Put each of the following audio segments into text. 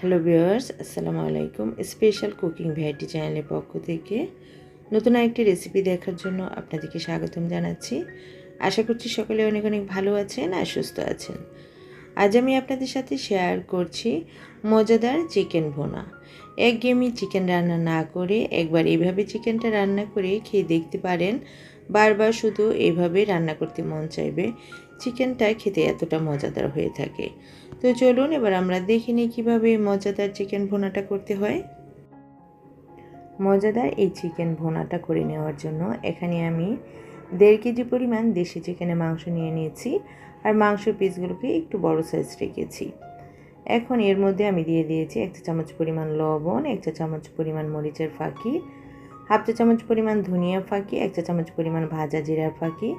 Hello viewers, আসসালামু আলাইকুম। Special cooking variety চ্যানেলের পক্ষ থেকে নতুন একটি রেসিপি দেখার জন্য আপনাদেরকে স্বাগতম জানাচ্ছি। আশা করছি সকলে অনেক অনেক ভালো আছেন আর সুস্থ আছেন। আজ আমি আপনাদের সাথে শেয়ার করছি মজাদার চিকেন ভোনা। একঘেয়েমি চিকেন রান্না না করে একবার এইভাবে চিকেনটা রান্না করে খেয়ে দেখতে পারেন। বারবার শুধু এইভাবে রান্না করতে মন চাইবে। চিকেনটা খেতে এতটা মজাদার হয়ে থাকে। তো চলুন এবার আমরা দেখে নিই কীভাবে মজাদার চিকেন ভোনাটা করতে হয়। মজাদার এই চিকেন ভোনাটা করে নেওয়ার জন্য এখানে আমি দেড় কেজি পরিমাণ দেশি চিকেনের মাংস নিয়ে নিয়েছি আর মাংস পিসগুলোকে একটু বড় সাইজ রেখেছি। এখন এর মধ্যে আমি দিয়ে দিয়েছি এক চা চামচ পরিমাণ লবণ, এক চা চামচ পরিমাণ মরিচের ফাঁকি, হাফ চা চামচ পরিমাণ ধনিয়া ফাঁকি, এক চা চামচ পরিমাণ ভাজা জিরার ফাঁকি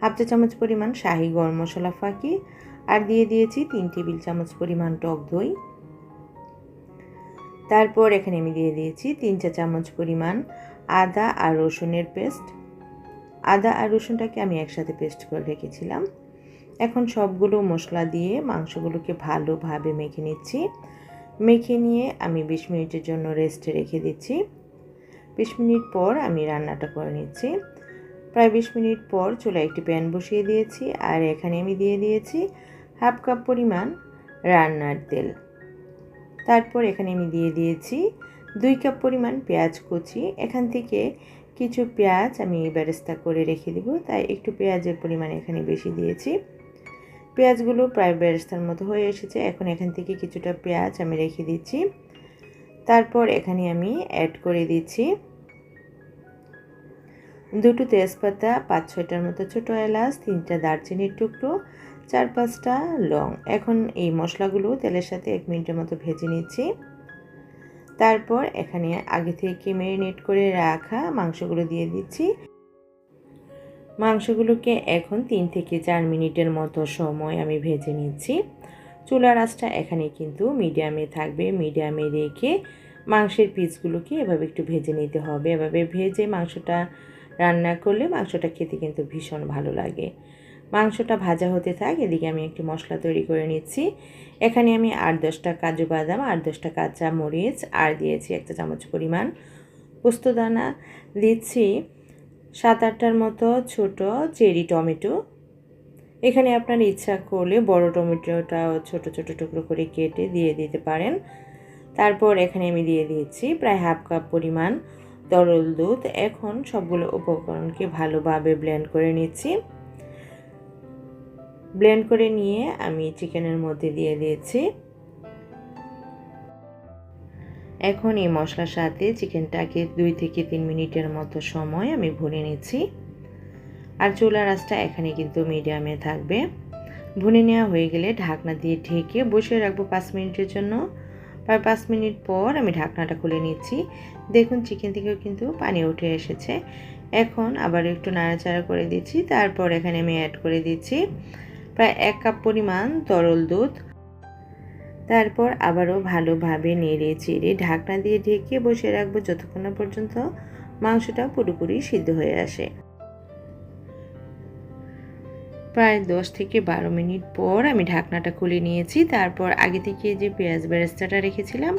হাফ চা চামচ পরিমাণ শাহি গরম মশলা ফাঁকি আর দিয়ে দিয়েছি তিন টেবিল চামচ পরিমাণ টক দই। তারপর এখানে আমি দিয়ে দিয়েছি তিন চা চামচ পরিমাণ আদা আর রসুনের পেস্ট। আদা আর রসুনটাকে আমি একসাথে পেস্ট করে রেখেছিলাম। এখন সবগুলো মশলা দিয়ে মাংসগুলোকে ভালোভাবে মেখে নিচ্ছি। মেখে নিয়ে আমি বিশ মিনিটের জন্য রেস্টে রেখে দিচ্ছি। বিশ মিনিট পর আমি রান্নাটা করে নিচ্ছি। প্রায় বিশ মিনিট পর চুলায় একটি প্যান বসিয়ে দিয়েছি আর এখানে আমি দিয়ে দিয়েছি হাফ কাপ পরিমাণ রান্নার তেল। তারপর এখানে আমি দিয়ে দিয়েছি দুই কাপ পরিমাণ পেঁয়াজ কুচি। এখান থেকে কিছু পেঁয়াজ আমি ব্যারেস্তা করে রেখে দিব, তাই একটু পেঁয়াজের পরিমাণ এখানে বেশি দিয়েছি। পেঁয়াজগুলো প্রায় ব্যারেস্তার মতো হয়ে এসেছে, এখন এখান থেকে কিছুটা পেঁয়াজ আমি রেখে দিচ্ছি। তারপর এখানে আমি অ্যাড করে দিচ্ছি দুটো তেজপাতা, পাঁচ, ছয়টার মতো ছোটো এলাচ, তিনটা দারচিনির টুকরো, চার, পাঁচটা লং। এখন এই মশলাগুলো তেলের সাথে এক মিনিটের মতো ভেজে নিচ্ছি। তারপর এখানে আগে থেকে ম্যারিনেট করে রাখা মাংসগুলো দিয়ে দিচ্ছি। মাংসগুলোকে এখন তিন থেকে চার মিনিটের মতো সময় আমি ভেজে নিচ্ছি। চুলার আঁচটা এখানে কিন্তু মিডিয়ামে থাকবে। মিডিয়ামে রেখে মাংসের পিসগুলোকে এভাবে একটু ভেজে নিতে হবে। এভাবে ভেজে মাংসটা রান্না করলে মাংসটা খেতে কিন্তু ভীষণ ভালো লাগে। মাংসটা ভাজা হতে থাক, এদিকে আমি একটি মশলা তৈরি করে নিচ্ছি। এখানে আমি আট দশটা কাজু বাদাম, আট দশটা কাঁচা মরিচ, আর দিয়েছি একটা চামচ পরিমাণ পোস্তদানা দিচ্ছি সাত আটটার মতো ছোট চেরি টমেটো। এখানে আপনার ইচ্ছা করলে বড় টমেটোটাও ছোট ছোট টুকরো করে কেটে দিয়ে দিতে পারেন। তারপর এখানে আমি দিয়ে দিয়েছি প্রায় হাফ কাপ পরিমাণ তরল দুধ। এখন সবগুলো উপকরণকে ভালোভাবে ব্লেন্ড করে নিচ্ছি। ব্লেন্ড করে নিয়ে আমি চিকেনের মধ্যে দিয়ে দিয়েছি। এখন এই মশলার সাথে চিকেনটাকে দুই থেকে তিন মিনিটের মতো সময় আমি ভুনে নিচ্ছি। আর চুলার আঁচটা এখানে কিন্তু মিডিয়ামে থাকবে। ভুনে নেওয়া হয়ে গেলে ঢাকনা দিয়ে ঢেকে বসে রাখব পাঁচ মিনিটের জন্য। প্রায় পাঁচ মিনিট পর আমি ঢাকনাটা খুলে নিচ্ছি। দেখুন, চিকেন থেকেও কিন্তু পানি উঠে এসেছে। এখন আবার একটু নাড়াচাড়া করে দিচ্ছি, তারপর এখানে আমি অ্যাড করে দিচ্ছি প্রায় এক কাপ পরিমাণ তরল দুধ। তারপর আবারও ভালোভাবে নেড়ে চেড়ে ঢাকনা দিয়ে ঢেকে বসে রাখব যতক্ষণ না পর্যন্ত মাংসটা পুরোপুরি সিদ্ধ হয়ে আসে। প্রায় দশ থেকে বারো মিনিট পর আমি ঢাকনাটা খুলে নিয়েছি। তারপর আগে থেকে যে পেঁয়াজ বেরেস্তাটা রেখেছিলাম,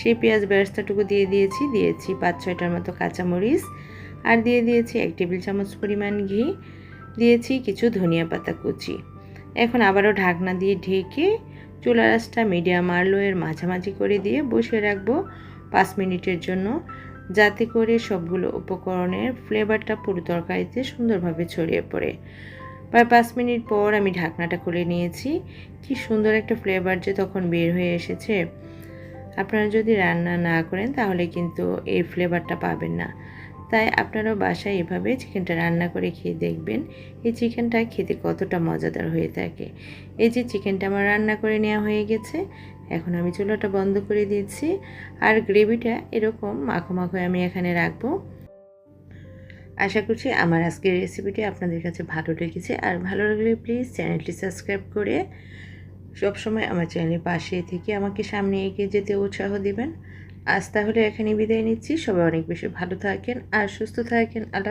সেই পেঁয়াজ বেরেস্তাটুকু দিয়ে দিয়েছি। দিয়েছি পাঁচ ছয়টার মতো কাঁচামরিচ আর দিয়ে দিয়েছি এক টেবিল চামচ পরিমাণ ঘি। দিয়েছি কিছু ধনিয়া পাতা কুচি। এখন আবারও ঢাকনা দিয়ে ঢেকে চুলা আঁচটা মিডিয়াম আর লোয়ের মাঝামাঝি করে দিয়ে বসে রাখব পাঁচ মিনিটের জন্য, যাতে করে সবগুলো উপকরণের ফ্লেভারটা পুরো তরকারিতে সুন্দরভাবে ছড়িয়ে পড়ে। প্রায় পাঁচ মিনিট পর আমি ঢাকনাটা খুলে নিয়েছি। কি সুন্দর একটা ফ্লেভার যে তখন বের হয়ে এসেছে। আপনারা যদি রান্না না করেন তাহলে কিন্তু এই ফ্লেভারটা পাবেন না। তাই আপনারাও বাসায় এভাবে চিকেনটা রান্না করে খেয়ে দেখবেন। এই চিকেনটা খেতে কতটা মজাদার হয়ে থাকে। এই যে চিকেনটা আমার রান্না করে নেওয়া হয়ে গেছে। এখন আমি চুলাটা বন্ধ করে দিয়েছি আর গ্রেভিটা এরকম মাখো মাখো আমি এখানে রাখব। আশা করছি আমার আজকের রেসিপিটি আপনাদের কাছে ভালো লেগেছে। আর ভালো লাগলে প্লিজ চ্যানেলটি সাবস্ক্রাইব করে সবসময় আমার চ্যানেলের পাশে থেকে আমাকে সামনে এগিয়ে যেতে উৎসাহ দেবেন। আজ তাহলে এখানে বিদায় নিচ্ছি। সবাই অনেক বেশি ভালো থাকেন আর সুস্থ থাকেন। আল্লাহ